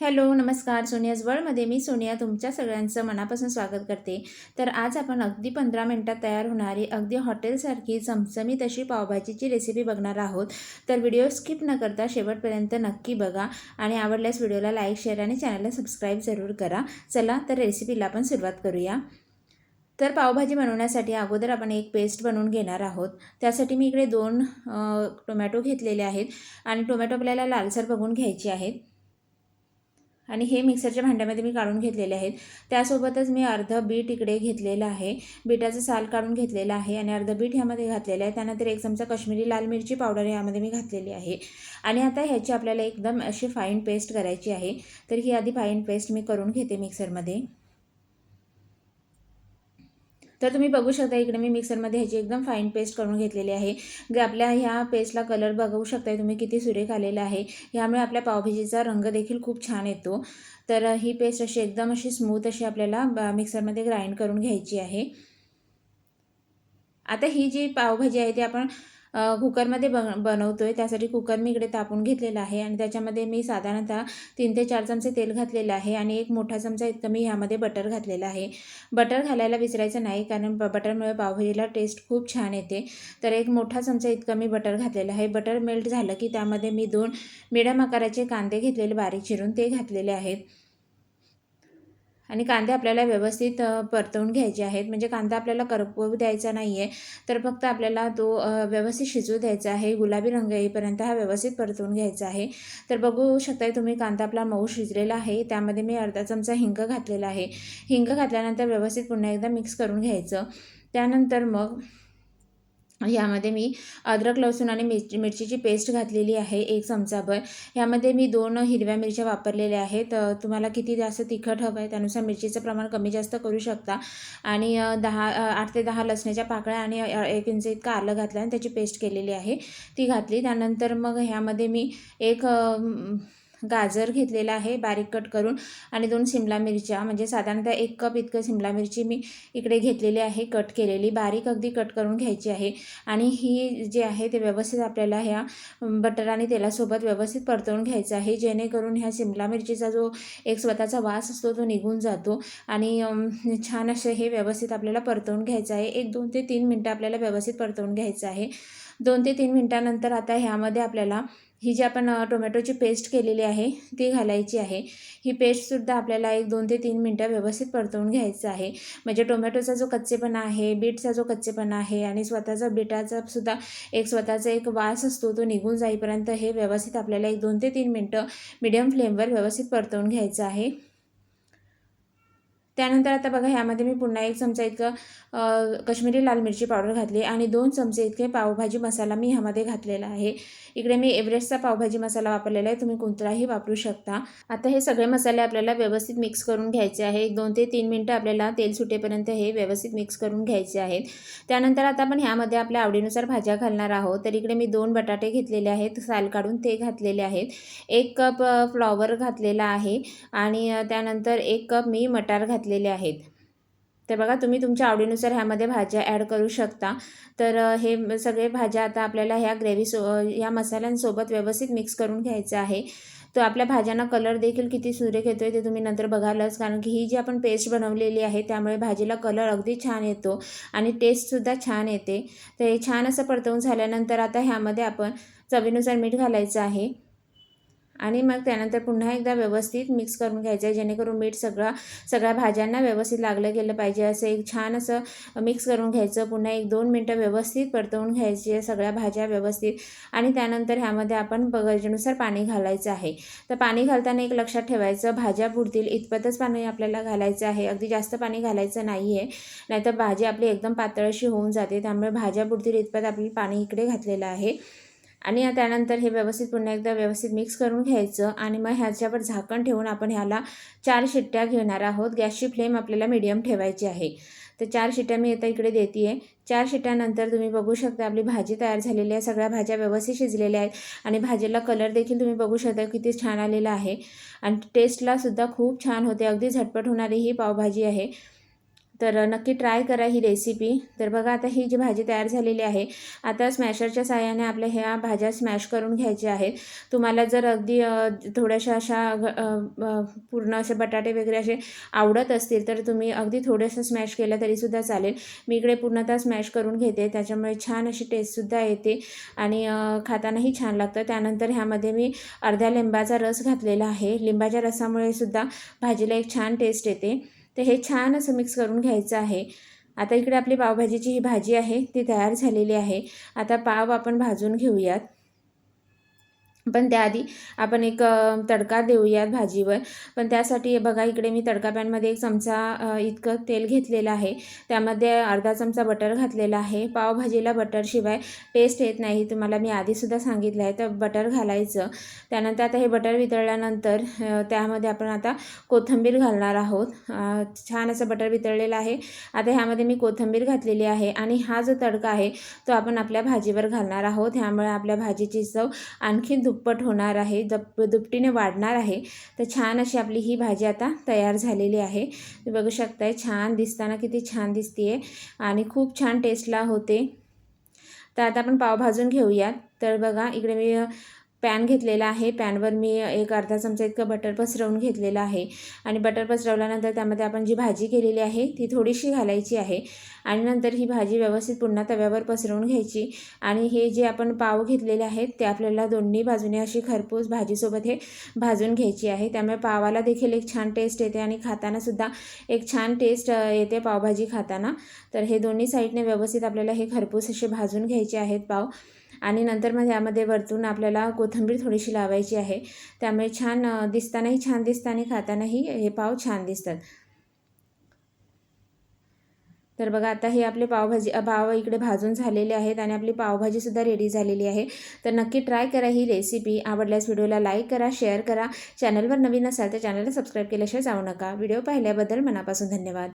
Hello नमस्कार. सोनियाज वर्ल्डमध्ये मी सोनिया तुमच्या सगळ्यांचं मनापासून स्वागत करते. तर आज आपण अगदी पंधरा मिनटात तयार होणारी अगदी हॉटेलसारखी चमचमीत अशी पावभाजीची रेसिपी बघणार आहोत. तर व्हिडिओ स्किप न करता शेवटपर्यंत नक्की बघा आणि आवडल्यास व्हिडिओला लाईक शेअर आणि चॅनलला सबस्क्राईब जरूर करा. चला तर रेसिपीला आपण सुरुवात करूया. तर पावभाजी बनवण्यासाठी अगोदर आपण एक पेस्ट बनवून घेणार आहोत. त्यासाठी मी इकडे दोन टोमॅटो घेतलेले आहेत आणि टोमॅटो आपल्याला लालसर बघून घ्यायची आहेत. आणि हे मिक्सरच्या भांड्यामध्ये मी काढून घेतलेले आहेत. त्यासोबतच मी अर्धं बीट इकडे घेतलेलं आहे. बीटाचं साल काढून घेतलेलं आहे आणि अर्धं बीट ह्यामध्ये घातलेलं आहे. त्यानंतर एक चमचा काश्मीरी लाल मिरची पावडर यामध्ये मी घातलेली आहे. आणि आता ह्याची आपल्याला एकदम अशी फाईन पेस्ट करायची आहे. तर ही आधी फाईन पेस्ट मी करून घेते मिक्सरमध्ये. तर तुम्ही बघू शकता इकडे मी मिक्सरमध्ये ह्याची एकदम फाईन पेस्ट करून घेतलेली आहे. जे आपल्या ह्या पेस्टला कलर बघू शकताय तुम्ही किती सुरेख आलेला आहे. ह्यामुळे आपल्या पावभाजीचा रंग देखील खूप छान येतो. तर ही पेस्ट अशी एकदम अशी स्मूथ अशी आपल्याला मिक्सरमध्ये ग्राइंड करून घ्यायची आहे. आता ही जी पावभाजी आहे ती आपण कुकरमध्ये बन बनवतो आहे त्यासाठी कुकर मी इकडे तापून घेतलेला आहे आणि त्याच्यामध्ये मी साधारणतः तीन ते चार चमचे तेल घातलेलं आहे आणि एक मोठा चमचा इतकं मी ह्यामध्ये बटर घातलेलं आहे. बटर घालायला विसरायचं नाही कारण ब बटरमुळे पावभाजीला टेस्ट खूप छान येते. तर एक मोठा चमचा इतकं मी बटर घातलेलं आहे. बटर मेल्ट झालं की त्यामध्ये मी दोन मिडम आकाराचे कांदे घेतलेले बारीक चिरून ते घातलेले आहेत. आणि कांदे आपल्याला व्यवस्थित परतवून घ्यायचे आहेत. म्हणजे कांदा आपल्याला करपवू द्यायचा नाही आहे तर फक्त आपल्याला तो व्यवस्थित शिजू द्यायचा आहे. गुलाबी रंग येईपर्यंत हा व्यवस्थित परतवून घ्यायचा आहे. तर बघू शकताय तुम्ही कांदा आपला मऊ शिजलेला आहे. त्यामध्ये मी अर्धा चमचा हिंग घातलेला आहे. हिंग घातल्यानंतर व्यवस्थित पुन्हा एकदा मिक्स करून घ्यायचं. त्यानंतर मग ह्यामध्ये मी अद्रक लसूण आणि मिरची मिरचीची पेस्ट घातलेली आहे एक चमचाभर. ह्यामध्ये मी दोन हिरव्या मिरच्या वापरलेल्या आहेत. तुम्हाला किती जास्त तिखट हवं आहे त्यानुसार मिरचीचं प्रमाण कमी जास्त करू शकता. आणि दहा आठ ते दहा लसणाच्या पाकळ्या आणि एक इंच इतका आलं घातलं आणि त्याची पेस्ट केलेली आहे. ती घातली. त्यानंतर मग ह्यामध्ये मी एक गाजर घेतलेला आहे बारीक कट करून आणि दोन शिमला मिरच्या म्हणजे साधारणतः एक कप इतकं शिमला मिरची मी इकडे घेतलेली आहे कट केलेली बारीक अगदी कट करून घ्यायची आहे. आणि ही जे आहे ते व्यवस्थित आपल्याला ह्या बटर आणि तेलासोबत व्यवस्थित परतवून घ्यायचं आहे. जेणेकरून ह्या शिमला मिरचीचा जो एक स्वतःचा वास असतो तो निघून जातो आणि छान असे हे व्यवस्थित आपल्याला परतवून घ्यायचं आहे. एक दोन ते तीन मिनटं आपल्याला व्यवस्थित परतवून घ्यायचं आहे. दोन ते तीन मिनटानंतर आता ह्यामध्ये आपल्याला ही जी आपण टोमॅटोची पेस्ट केलेली आहे ती घालायची आहे. ही पेस्टसुद्धा आपल्याला एक दोन ते तीन मिनटं व्यवस्थित परतवून घ्यायचं आहे. म्हणजे टोमॅटोचा जो कच्चेपणा आहे बीटचा जो कच्चेपणा आहे आणि स्वतःचा बीटाचा सुद्धा एक स्वतःचा एक वास असतो तो निघून जाईपर्यंत हे व्यवस्थित आपल्याला एक दोन ते तीन मिनटं मिडियम फ्लेमवर व्यवस्थित परतवून घ्यायचं आहे. त्यानंतर आता बघा ह्यामध्ये मी पुन्हा एक चमचा इतकं कश्मीरी लाल मिरची पावडर घातली आणि दोन चमचे इतके पावभाजी मसाला मी ह्यामध्ये घातलेला आहे. इकडे मी एव्हरेस्टचा पावभाजी मसाला वापरलेला आहे तुम्ही कोणताही वापरू शकता. आता हे सगळे मसाले आपल्याला व्यवस्थित मिक्स करून घ्यायचे आहे एक दोन ते तीन मिनटं आपल्याला तेल सुटेपर्यंत हे व्यवस्थित मिक्स करून घ्यायचे आहेत. त्यानंतर आता आपण ह्यामध्ये आपल्या आवडीनुसार भाज्या घालणार आहोत. तर इकडे मी दोन बटाटे घेतलेले आहेत साल काढून ते घातलेले आहेत. एक कप फ्लॉवर घातलेला आहे आणि त्यानंतर एक कप मी मटार घात घातलेले आहेत. तर बघा तुम्ही तुमच्या आवडीनुसार ह्यामध्ये भाज्या ॲड करू शकता. तर हे सगळे भाज्या आता आपल्याला ह्या ग्रेव्ही सो ह्या या मसाल्यांसोबत व्यवस्थित मिक्स करून घ्यायचं आहे. तर आपल्या भाज्यांना कलर देखील किती सुरेख येतो आहे ते तुम्ही नंतर बघालच कारण की ही जी आपण पेस्ट बनवलेली आहे त्यामुळे भाजीला कलर अगदी छान येतो आणि टेस्टसुद्धा छान येते. तर हे छान असं परतवून झाल्यानंतर आता ह्यामध्ये आपण चवीनुसार मीठ घालायचं आहे. आणि मग त्यानंतर पुन्हा एकदा व्यवस्थित मिक्स करून घ्यायचं आहे जेणेकरून मीठ सगळा सगळ्या भाज्यांना व्यवस्थित लागलं गेलं पाहिजे. असं एक छान असं मिक्स करून घ्यायचं. पुन्हा एक दोन मिनटं व्यवस्थित परतवून घ्यायची सगळ्या भाज्या व्यवस्थित. आणि त्यानंतर ह्यामध्ये आपण गरजेनुसार पाणी घालायचं आहे. तर पाणी घालताना एक लक्षात ठेवायचं भाज्या बुडतील इतपतच पाणी आपल्याला घालायचं आहे. अगदी जास्त पाणी घालायचं नाही आहे नाहीतर भाजी आपली एकदम पातळशी होऊन जाते. त्यामुळे भाज्या बुडतील इतपत आपली पाणी इकडे घातलेलं आहे. आणि त्यानंतर हे व्यवस्थित पुन्हा एकदा व्यवस्थित मिक्स करून घ्यायचं आणि मग ह्याच्यावर झाकण ठेवून आपण ह्याला चार शिट्ट्या घेणार आहोत. गॅसची फ्लेम आपल्याला मिडियम ठेवायची आहे. तर चार शिट्ट्या मी आता इकडे देते आहे चार शिट्ट्यानंतर तुम्ही बघू शकता आपली भाजी तयार झालेली आहे. सगळ्या भाज्या व्यवस्थित शिजलेल्या आहेत आणि भाजीला कलर देखील तुम्ही बघू शकता किती छान आलेला आहे. आणि टेस्टलासुद्धा खूप छान होते. अगदी झटपट होणारी ही पावभाजी आहे. तर नक्की ट्राय करा ही रेसिपी. तर बघा आता ही जी भाजी तयार झालेली आहे आता स्मॅशरच्या साहाय्याने आपल्या ह्या भाज्या स्मॅश करून घ्यायच्या आहेत. तुम्हाला जर अगदी थोड्याशा अशा पूर्ण असे बटाटे वगैरे असे आवडत असतील तर तुम्ही अगदी थोडंसं स्मॅश केलं तरीसुद्धा चालेल. मी इकडे पूर्णतः स्मॅश करून घेते त्याच्यामुळे छान अशी टेस्टसुद्धा येते आणि खातानाही छान लागतं. त्यानंतर ह्यामध्ये मी अर्ध्या लिंबाचा रस घातलेला आहे. लिंबाच्या रसामुळे सुद्धा भाजीला एक छान टेस्ट येते. तर हे छान असं मिक्स करून घ्यायचं आहे. आता इकडे आपली पावभाजीची ही भाजी आहे ती तयार झालेली आहे. आता पाव आपण भाजून घेऊयात. पण त्याआधी आपण एक तडका देऊयात भाजीवर. पण त्यासाठी बघा इकडे मी तडका पॅनमध्ये एक चमचा इतकं तेल घेतलेलं आहे. त्यामध्ये अर्धा चमचा बटर घातलेला आहे. पावभाजीला बटरशिवाय टेस्ट येत नाही तुम्हाला मी आधीसुद्धा सांगितलं आहे तर बटर घालायचं. त्यानंतर आता हे बटर वितळल्यानंतर त्यामध्ये आपण आता कोथिंबीर घालणार आहोत. छान असं बटर वितळलेलं आहे. आता ह्यामध्ये मी कोथिंबीर घातलेली आहे आणि हा जो तडका आहे तो आपण आपल्या भाजीवर घालणार आहोत. ह्यामुळे आपल्या भाजीची चव आणखी दुप्पट होणार आहे दप दुपटीने वाढणार आहे. तर छान अशी आपली ही भाजी आता तयार झालेली आहे. तुम्ही बघू शकताय छान दिसताना किती छान दिसते आणि खूप छान टेस्टला होते. तर आता आपण पाव भाजून घेऊयात. तर बघा इकडे मी पॅन घेतलेला आहे. पॅनवर मी एक अर्धा चमचा इतकं बटर पसरवून घेतलेलं आहे. आणि बटर पसरवल्यानंतर त्यामध्ये आपण जी भाजी केलेली आहे ती थोडीशी घालायची आहे. आणि नंतर ही भाजी व्यवस्थित पुन्हा तव्यावर पसरवून घ्यायची. आणि हे जे आपण पाव घेतलेले आहेत ते आपल्याला दोन्ही बाजूने अशी खरपूस भाजीसोबत हे भाजून घ्यायची आहे. त्यामुळे पावाला देखील एक छान टेस्ट येते आणि खातानासुद्धा एक छान टेस्ट येते पावभाजी खाताना. तर हे दोन्ही साईडने व्यवस्थित आपल्याला हे खरपूस असे भाजून घ्यायचे आहेत पाव. आणि नंतर मग यामध्ये वरतून आपल्याला कोथिंबीर थोडीशी लावायची आहे. त्यामुळे छान दिसतानाही छान दिसतं आणि खातानाही हे पाव छान दिसतात. तर बघा आता हे आपले पावभाजी पाव इकडे भाजून झालेले आहेत आणि आपली पावभाजीसुद्धा रेडी झालेली आहे. तर नक्की ट्राय करा ही रेसिपी आवडल्यास व्हिडिओला लाईक करा शेअर करा. चॅनलवर नवीन असाल तर चॅनलला सबस्क्राईब केल्याशिवाय जाऊ नका. व्हिडिओ पाहिल्याबद्दल मनापासून धन्यवाद.